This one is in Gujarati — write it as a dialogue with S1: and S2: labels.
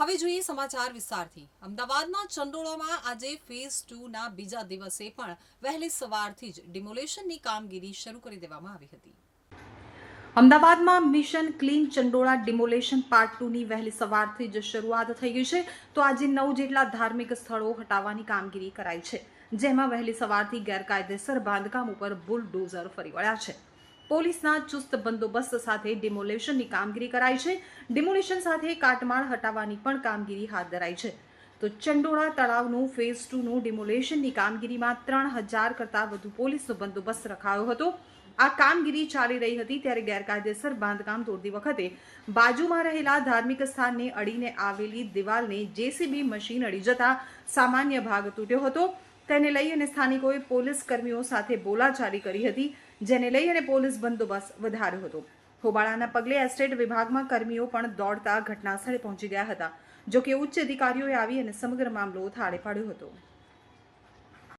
S1: હવે જોઈએ સમાચાર વિસ્તારથી. અમદાવાદના ચંડોળામાં આજે ફેઝ ટુના બીજા દિવસે પણ વહેલી સવારથી જ ડિમોલેશનની કામગીરી શરૂ કરી દેવામાં આવી હતી. અમદાવાદમાં mission clean Chandola demolition part ટુની વહેલી સવારથી જ શરૂઆત થઈ ગઈ છે. તો આજે નવ જેટલા ધાર્મિક સ્થળો હટાવવાની કામગીરી કરાઈ છે, જેમાં વહેલી સવારથી ગેરકાયદેસર બાંધકામ ઉપર બુલડોઝર ફરી વળ્યા છે. પોલીસના ચુસ્ત બંદોબસ્ત સાથે ડિમોલેશનની કામગીરી કરાઈ છે. ડિમોલેશન સાથે કાટમાળ હટાવવાની પણ કામગીરી હાથ ધરાઈ છે. તો ચંડોળા તળાવનું ફેઝ ટુનું ડિમોલેશનની કામગીરીમાં ત્રણ હજાર કરતાં વધુ પોલીસનો બંદોબસ્ત રખાયો હતો. આ કામગીરી ચાલી રહી હતી ત્યારે ગેરકાયદેસર બાંધકામ તોડતી વખતે બાજુમાં રહેલા ધાર્મિક સ્થાનને અડીને આવેલી દિવાલને જેસીબી મશીન અડી જતા સામાન્ય ભાગ તૂટ્યો હતો. તેને લઈ અને સ્થાનિકોએ પોલીસ કર્મીઓ સાથે બોલાચાલી કરી હતી, જેને લઈ અને પોલીસ બંદોબસ્ત વધાર્યો હતો. હોબાળાના પગલે એસ્ટેટ વિભાગમાં કર્મીઓ પણ દોડતા ઘટના સ્થળે પહોંચી ગયા હતા જો કે ઉચ્ચ અધિકારીઓએ આવી અને સમગ્ર મામલો થાળે પાડ્યો હતો.